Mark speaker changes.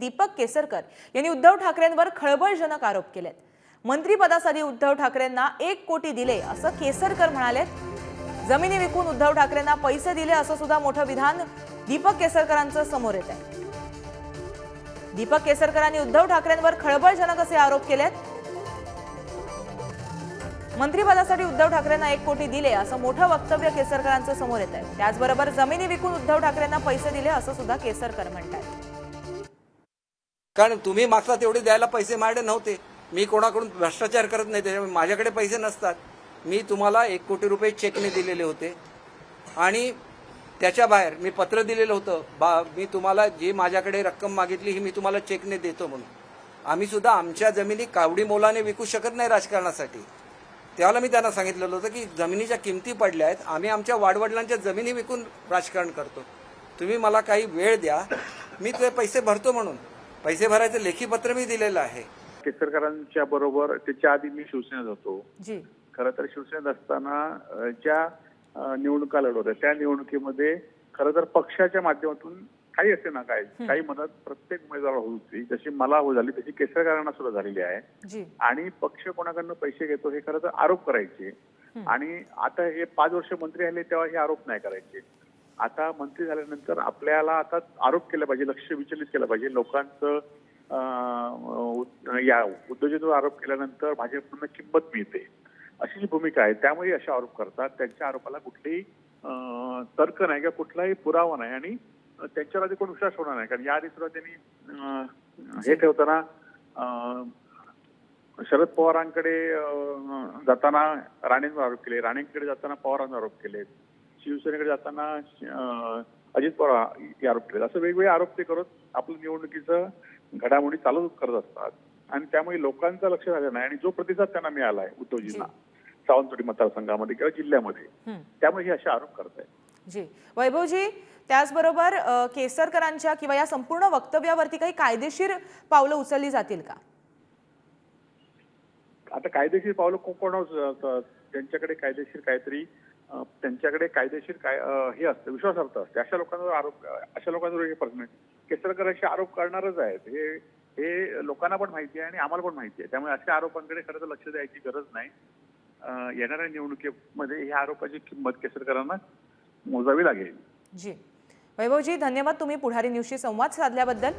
Speaker 1: दीपक केसरकर यांनी उद्धव ठाकरेंवर खळबळजनक आरोप केलेत. मंत्रीपदासाठी उद्धव ठाकरेंना एक कोटी दिले असं केसरकर म्हणालेत जमिनी विकून उद्धव ठाकरेंना पैसे दिले असं सुद्धा मोठं विधान दीपक केसरकरांचं समोर येत आहे. दीपक केसरकरांनी उद्धव ठाकरेंवर खळबळजनक असे आरोप केलेत. मंत्रीपदासाठी उद्धव ठाकरेंना एक कोटी दिले असं मोठं वक्तव्य केसरकरांचं समोर येत आहे. त्याचबरोबर जमिनी विकून उद्धव ठाकरेंना पैसे दिले असं सुद्धा केसरकर म्हणतात
Speaker 2: कारण तुम्ही मागचा तेवढे द्यायला पैसे माझ्याकडे नव्हते. मी कोणाकडून भ्रष्टाचार करत नाही त्याच्यामुळे माझ्याकडे पैसे नसतात. मी तुम्हाला एक कोटी रुपये चेकने दिलेले होते. आणि त्याच्या बाहेर मी पत्र दिलेलं होतं बा मी तुम्हाला जी माझ्याकडे रक्कम मागितली ही मी तुम्हाला चेकने देतो म्हणून. आम्ही सुद्धा आमच्या जमिनी कावडी मोलाने विकू शकत नाही राजकारणासाठी. त्यावेळेला मी त्यांना सांगितलेलं होतं की जमिनीच्या किमती पडल्या आहेत आम्ही आमच्या वाडवडिलांच्या जमिनी विकून राजकारण करतो. तुम्ही मला काही वेळ द्या मी ते पैसे भरतो म्हणून. पैसे भरायचं लेखी पत्र मी दिलेलं आहे.
Speaker 3: केसरकरांच्या बरोबर त्याच्या आधी मी शिवसेनेत होतो.
Speaker 1: जी.
Speaker 3: खरं तर शिवसेनेत असताना ज्या निवडणुका लढवत्या त्या निवडणुकीमध्ये खरं तर पक्षाच्या माध्यमातून काही असे ना काय काही मदत प्रत्येक उमेदवाराला होत होती. जशी मला हो झाली तशी केसरकरांना सुद्धा झालेली आहे.
Speaker 1: जी.
Speaker 3: आणि पक्ष कोणाकडनं पैसे घेतो हे खरं तर आरोप करायचे. आणि आता हे पाच वर्ष मंत्री राहिले तेव्हा हे आरोप नाही करायचे. आता मंत्री झाल्यानंतर आपल्याला आता आरोप केला पाहिजे लक्ष विचलित केलं पाहिजे. लोकांचं या उद्योजकांवर आरोप केल्यानंतर भाजपकडून किंमत मिळते. अशी जी भूमिका आहे त्यामुळे असे आरोप करतात. त्यांच्या आरोपाला कुठलेही तर्क नाही किंवा कुठलाही पुरावा नाही आणि त्यांच्यावर आधी कोण विश्वास होणार नाही. कारण याआधी सुद्धा त्यांनी हे ठेवताना शरद पवारांकडे जाताना राणेंवर आरोप केले. राणेंकडे जाताना पवारांवर आरोप केले. शिवसेनेकडे जाताना अजित पवार हे आरोप केले असं वेगवेगळे आरोप ते करत आपलं निवडणुकीचं घडामोडी चालू करत असतात. आणि त्यामुळे लोकांचं लक्ष झालं नाही आणि जो प्रतिसाद त्यांना मिळाला आहे उद्धवजींना सावंतवाडी मतदारसंघामध्ये किंवा जिल्ह्यामध्ये. त्यामुळे हे असे आरोप करत आहेत.
Speaker 1: जी. वैभवजी त्याचबरोबर केसरकरांच्या किंवा या संपूर्ण वक्तव्यावरती काही कायदेशीर पावलं उचलली जातील का?
Speaker 3: आता कायदेशीर पावलं कोण त्यांच्याकडे कायदेशीर काहीतरी त्यांच्याकडे कायदेशीर काय हे असतं विश्वासार्हता असते. अशा लोकांवर आरोप अशा लोकांवर हे प्रश्न आहे केसरकर असे आरोप करणारच आहेत. हे हे लोकांना पण माहिती आहे आणि आम्हाला पण माहिती आहे. त्यामुळे अशा आरोपांकडे खरं तर लक्ष द्यायची गरज नाही. येणाऱ्या निवडणुकीमध्ये ह्या आरोपाची किंमत केसरकरांना मोजावी लागेल.
Speaker 1: जी. वैभवजी धन्यवाद तुम्ही पुढारी न्यूजशी संवाद साधल्याबद्दल.